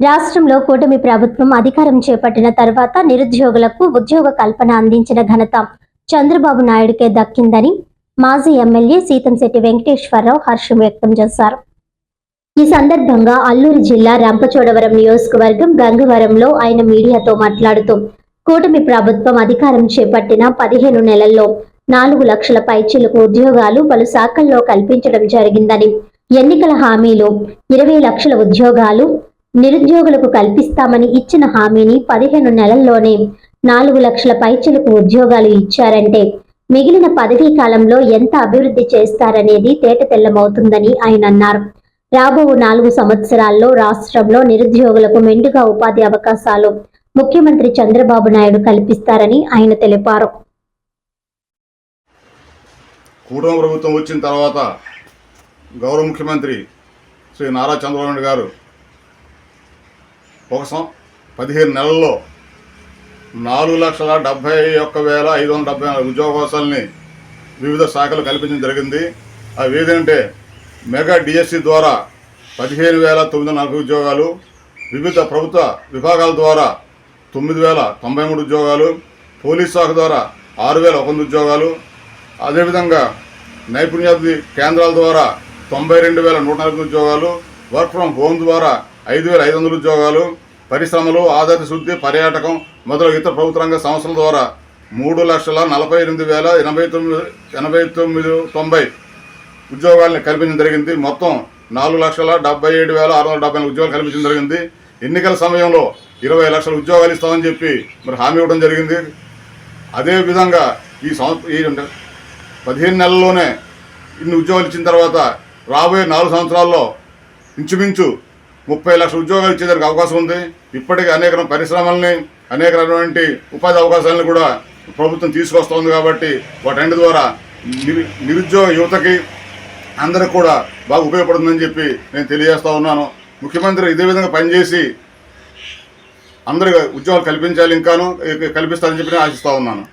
రాష్ట్రంలో కూటమి ప్రభుత్వం అధికారం చేపట్టిన తర్వాత నిరుద్యోగులకు ఉద్యోగ కల్పన అందించిన ఘనత చంద్రబాబు నాయుడుకే దక్కిందని మాజీ ఎమ్మెల్యే సీతంశెట్టి వెంకటేశ్వరరావు హర్షం వ్యక్తం చేశారు. ఈ సందర్భంగా అల్లూరు జిల్లా రంపచోడవరం నియోజకవర్గం గంగవరంలో ఆయన మీడియాతో మాట్లాడుతూ కూటమి ప్రభుత్వం అధికారం చేపట్టిన పదిహేను నెలల్లో నాలుగు లక్షల పైచిలకు ఉద్యోగాలు పలు శాఖల్లో కల్పించడం జరిగిందని ఎన్నికల హామీలు ఇరవై లక్షల ఉద్యోగాలు నిరుద్యోగులకు కల్పిస్తామని ఇచ్చిన హామీని పదిహేను నెలల్లోనే నాలుగు లక్షల పైచలకు ఉద్యోగాలు ఇచ్చారంటే మిగిలిన పదవీ కాలంలో ఎంత అభివృద్ధి చేస్తారనేది తేటతెల్లమవుతుందని ఆయన అన్నారు. రాబో నాలుగు సంవత్సరాల్లో రాష్ట్రంలో నిరుద్యోగులకు మెండుగా ఉపాధి అవకాశాలు ముఖ్యమంత్రి చంద్రబాబు నాయుడు కల్పిస్తారని ఆయన తెలిపారు. కూటమి ప్రభుత్వం వచ్చిన తర్వాత గౌరవ ముఖ్యమంత్రి శ్రీ నారా చంద్రబాబు నాయుడు గారు ఒక సం పదిహేను నెలల్లో నాలుగు లక్షల డెబ్బై ఒక్క వేల ఐదు వందల డెబ్బై నాలుగు ఉద్యోగావకాశాలని వివిధ శాఖలు కల్పించడం జరిగింది. అవి ఏదంటే మెగా డిఎస్సి ద్వారా పదిహేను వేల తొమ్మిది వందల నలభై ఉద్యోగాలు వివిధ ప్రభుత్వ విభాగాల ద్వారా తొమ్మిది వేల తొంభై మూడు ఉద్యోగాలు పోలీస్ శాఖ ద్వారా ఆరు వేల ఒక వంద ఉద్యోగాలు అదేవిధంగా నైపుణ్యాభివృద్ధి కేంద్రాల ద్వారా తొంభై రెండు వేల నూట నలభై ఉద్యోగాలు వర్క్ ఫ్రమ్ హోమ్ ద్వారా ఐదు వేల ఐదు వందల ఉద్యోగాలు పరిశ్రమలు ఆధారిత శుద్ధి పర్యాటకం మొదలగు ఇతర ప్రభుత్వ రంగ సంస్థల ద్వారా మూడు లక్షల నలభై ఎనిమిది వేల ఎనభై తొమ్మిది ఎనభై తొమ్మిది తొంభై ఉద్యోగాలను కల్పించడం జరిగింది. మొత్తం నాలుగు లక్షల డెబ్బై ఏడు వేల ఆరు వందల డెబ్బై నాలుగు ఉద్యోగాలు కల్పించడం జరిగింది. ఎన్నికల సమయంలో ఇరవై లక్షల ఉద్యోగాలు ఇస్తామని చెప్పి మరి హామీ ఇవ్వడం జరిగింది. అదే విధంగా ఈ సంవత్సరం ఈ పదిహేను నెలల్లోనే ఇన్ని ఉద్యోగాలు ఇచ్చిన తర్వాత రాబోయే నాలుగు సంవత్సరాల్లో ఇంచుమించు ముప్పై లక్షల ఉద్యోగాలు ఇచ్చేదానికి అవకాశం ఉంది. ఇప్పటికే అనేక పరిశ్రమల్ని అనేక రకమైనటువంటి ఉపాధి అవకాశాలను కూడా ప్రభుత్వం తీసుకొస్తోంది కాబట్టి వాటి ద్వారా నిరు నిరుద్యోగ యువతకి అందరికి కూడా బాగా ఉపయోగపడుతుందని చెప్పి నేను తెలియజేస్తా ఉన్నాను. ముఖ్యమంత్రి ఇదే విధంగా పనిచేసి అందరికి ఉద్యోగాలు కల్పించాలి ఇంకాను కల్పిస్తారని చెప్పి నేను ఉన్నాను.